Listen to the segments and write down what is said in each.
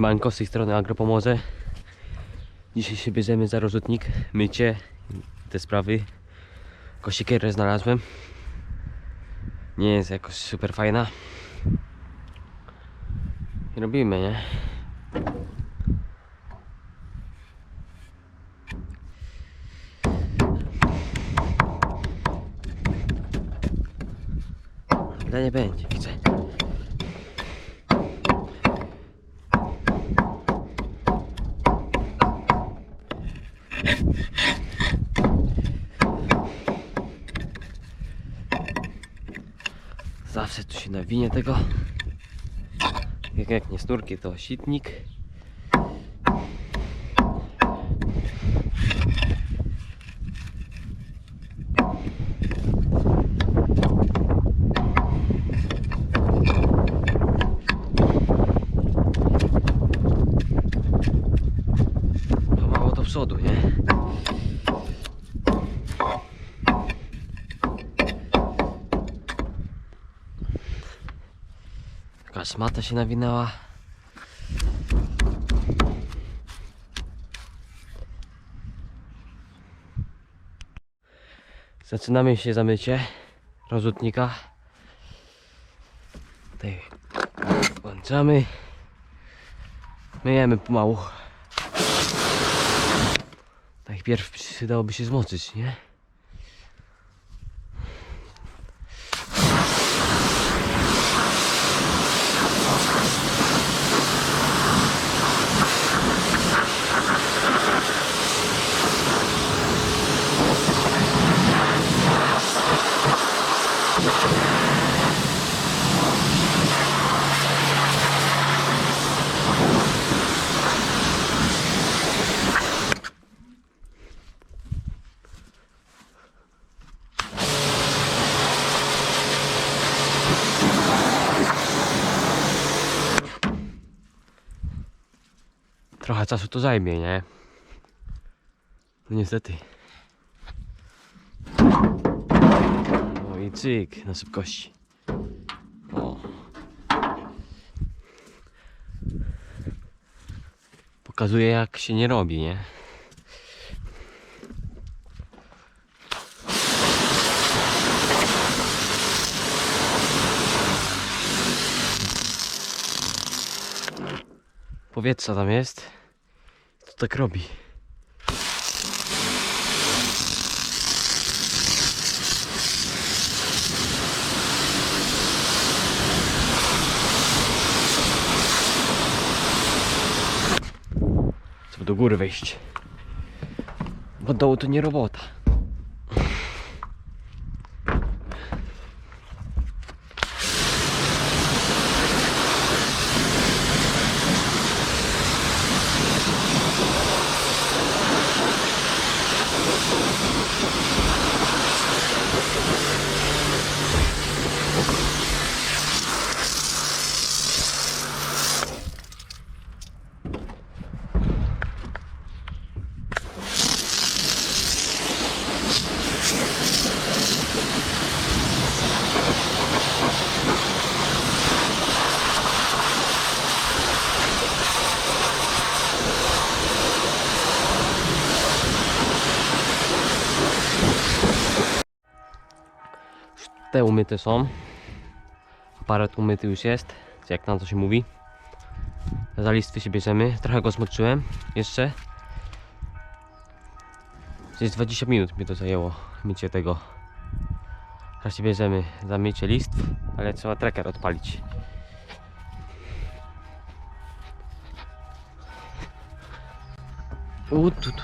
Siemanko, z tej strony Agropomorze. Dzisiaj się bierzemy za rozrzutnik, mycie, te sprawy. Kosiekerę znalazłem. Nie jest jakoś super fajna. I robimy, nie? Ale nie będzie, widzę. Zawsze tu się nawinie tego. Jak, jak nie snurki, to sitnik. To mało do przodu, nie? Taka szmata się nawinęła. Zaczynamy się zamycie rozrzutnika. Tutaj włączamy. Myjemy pomału. Najpierw przydałoby się zmoczyć, nie? Trochę czasu to zajmie, nie? No niestety. No i cyk, na szybkości. O. Pokazuje jak się nie robi, nie? Powietrza tam jest. Tak robi. Trzeba do góry wejść. Bo dołu to nie robota. Te umyte są. Aparat umyty już jest, czy jak na to się mówi. Za listwy się bierzemy. Trochę go zmoczyłem jeszcze. Gdzieś 20 minut mi to zajęło mycie tego. Teraz się bierzemy za mycie listw, ale trzeba tracker odpalić. U, tu, tu.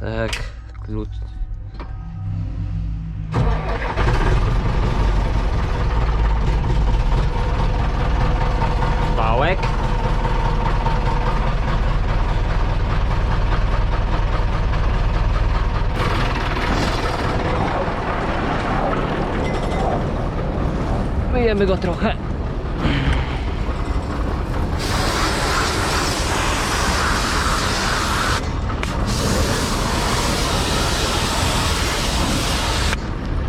Tak, klucz. Myjemy go trochę.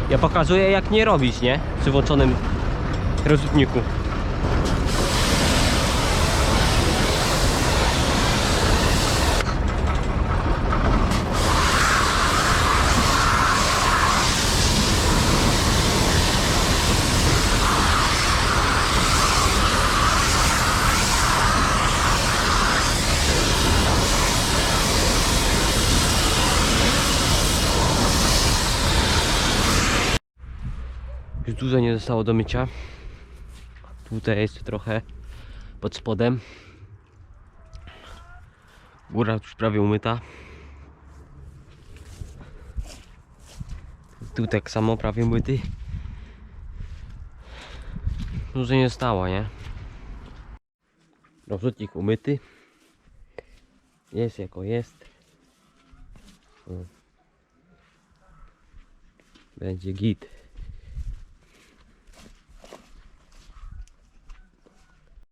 Ja pokazuję jak nie robić, nie? Przy włączonym rozrzutniku. Już dużo nie zostało do mycia. Tutaj jest trochę pod spodem. Góra już prawie umyta. Tu tak samo prawie umyty. Dużo nie zostało, nie? Rozrzutnik umyty. Jest jako jest. Będzie git.